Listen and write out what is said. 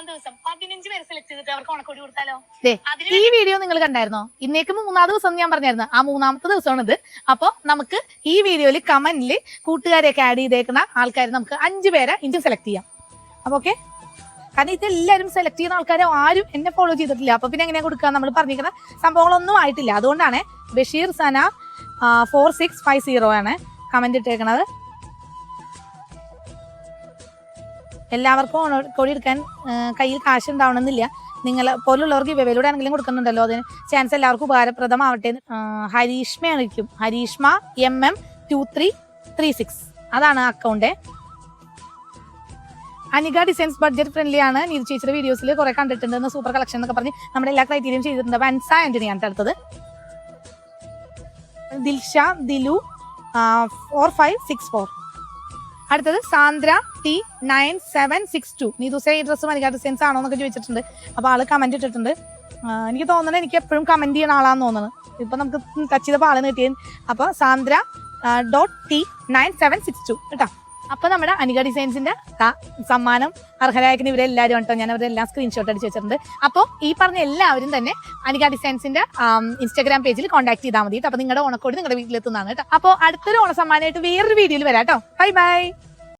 മൂന്നാം ദിവസം പതിനഞ്ച് പേരെ സെലക്ട് ചെയ്തിട്ട് അവർക്ക് ഓണക്കോടി കൊടുത്താലോ? ദേ, ഈ വീഡിയോ നിങ്ങൾ കണ്ടായിരുന്നോ? ഇന്നേക്ക് മൂന്നാം ദിവസം ഞാൻ പറഞ്ഞായിരുന്നു. ആ മൂന്നാമത്തെ ദിവസമാണ് ഇത് അപ്പൊ നമുക്ക് ഈ വീഡിയോയിൽ കമന്റിൽ കൂട്ടുകാരെയൊക്കെ ആഡ് ചെയ്തേക്കുന്ന ആൾക്കാർ നമുക്ക് അഞ്ചു പേരെ ഇനി സെലക്ട് ചെയ്യാം. അപ്പൊ ഓക്കെ കാരണം ഇത് എല്ലാവരും സെലക്ട് ചെയ്യുന്ന ആൾക്കാരെ ആരും എന്നെ ഫോളോ ചെയ്തിട്ടില്ല. അപ്പൊ പിന്നെ എങ്ങനെയാ കൊടുക്കുക നമ്മൾ പറഞ്ഞിരിക്കുന്ന സംഭവങ്ങളൊന്നും ആയിട്ടില്ല. അതുകൊണ്ടാണ് Basheer Sana four six five zero ആണ് കമന്റ് ഇട്ടേക്കണത്. എല്ലാവർക്കും ഓണ- കോടി എടുക്കാൻ കയ്യിൽ കാശ് ഉണ്ടാവണമെന്നില്ല നിങ്ങൾ പോലുള്ളവർക്ക് ഇവയിലൂടെ ആണെങ്കിലും കൊടുക്കുന്നുണ്ടല്ലോ. അതിന് ചാൻസ് എല്ലാവർക്കും ഉപകാരപ്രദമാവട്ടെ എന്ന്. ഇരിക്കും Harishma M M two three three six അതാണ് account Anika designs budget friendly ആണ്. നീതു ചേച്ചിയുടെ വീഡിയോസിൽ കുറെ കണ്ടിട്ടുണ്ട് സൂപ്പർ കളക്ഷൻ എന്നൊക്കെ പറഞ്ഞ് നമ്മുടെ എല്ലാ ക്രൈറ്റീരിയയും ചെയ്തിട്ടുണ്ട്. അപ്പൊ അൻസ ആന്റണിയാണ് അടുത്തത്. Dilsha Dilu four five six four അടുത്തത് Sandra T nine seven six two. നീ ദിവസം ഈ ഡ്രസ്സ് മരിക ഡിസൈൻസ് ആണോ എന്നൊക്കെ ചോദിച്ചിട്ടുണ്ട്. അപ്പൊ ആൾ കമന്റ് ഇട്ടിട്ടുണ്ട്. എനിക്ക് തോന്നുന്നത് എനിക്ക് എപ്പോഴും കമന്റ് ചെയ്യണ ആളാന്ന് തോന്നുന്നത് ഇപ്പൊ നമുക്ക് ടച്ച് ചെയ്തപ്പോൾ ആൾ കിട്ടിയത്. അപ്പൊ Sandra dot T nine seven six two. കേട്ടോ? അപ്പൊ നമ്മുടെ അനിക ഡിസൈൻസിന്റെ സമ്മാനം അർഹരായിരിക്കുന്ന ഇവരെല്ലാവരും കേട്ടോ ഞാൻ അവരെല്ലാം സ്ക്രീൻഷോട്ട് അടിച്ച് വെച്ചിട്ടുണ്ട്. അപ്പോൾ ഈ പറഞ്ഞ എല്ലാവരും തന്നെ അനിക ഡിസൈൻസിന്റെ ഇൻസ്റ്റാഗ്രാം പേജിൽ കോൺടാക്ട് ചെയ്താൽ മതി അപ്പൊ നിങ്ങളുടെ ഓണക്കോടി നിങ്ങളുടെ വീട്ടിലെത്തുന്നതാണ് കേട്ടോ. അപ്പോൾ അടുത്തൊരു ഓണസമ്മാനമായിട്ട് വേറൊരു വീഡിയോയിൽ വരാം കേട്ടോ. Bye bye